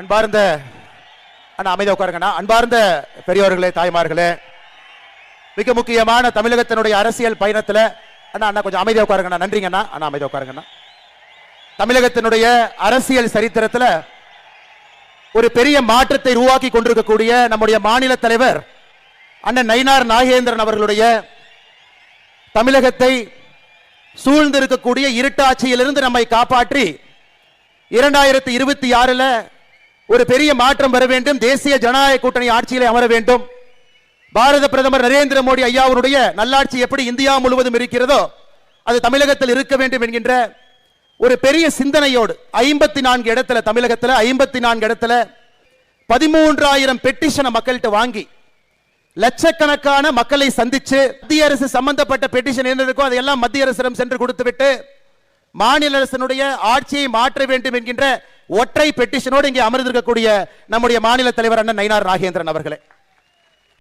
அன்பார்ந்த அண்ணா அமைதி உட்காருங்கண்ணா. அன்பார்ந்த பெரியவர்களே தாய்மார்களே மிக முக்கியமான தமிழகத்தினுடைய அரசியல் பயணத்தில் அண்ணா அண்ணா கொஞ்சம் அமைதியாக உட்காருங்கண்ணா. நன்றிங்கண்ணா. அண்ணா அமைதி உட்காருங்கண்ணா. தமிழகத்தினுடைய அரசியல் சரித்திரத்தில் ஒரு பெரிய மாற்றத்தை உருவாக்கி கொண்டிருக்கக்கூடிய நம்முடைய மாநில தலைவர் அண்ணன் நயினார் நாகேந்திரன் அவர்களுடைய தமிழகத்தை சூழ்ந்திருக்கக்கூடிய இருட்டாட்சியிலிருந்து நம்மை காப்பாற்றி இரண்டாயிரத்தி இருபத்தி ஆறுல ஒரு பெரிய மாற்றம் வர வேண்டும். தேசிய ஜனநாயக கூட்டணி ஆட்சியிலே அமர வேண்டும். பாரத பிரதமர் நரேந்திர மோடி ஐயாவுடைய நல்லாட்சி எப்படி இந்தியா முழுவதும் இருக்கிறதோ அது தமிழகத்தில் இருக்க வேண்டும் என்கின்ற ஒரு பெரிய சிந்தனையோடு ஐம்பத்தி நான்கு இடத்துல தமிழகத்துல ஐம்பத்தி நான்கு இடத்துல பதிமூன்றாயிரம் பெட்டிஷனை மக்கள்கிட்ட வாங்கி லட்சக்கணக்கான மக்களை சந்திச்சு மத்திய அரசு சம்பந்தப்பட்ட பெட்டிஷன் என்ன இருக்கோ அதையெல்லாம் மத்திய அரசிடம் சென்று கொடுத்துவிட்டு மாநில அரசனுடைய ஆட்சியை மாற்ற வேண்டும் என்கின்ற ஒற்றை பெட்டிஷனோடு இங்கே அமர்ந்திருக்கக்கூடிய நம்முடைய மாநில தலைவர் அண்ணன் நயினார் நாகேந்திரன் அவர்களே.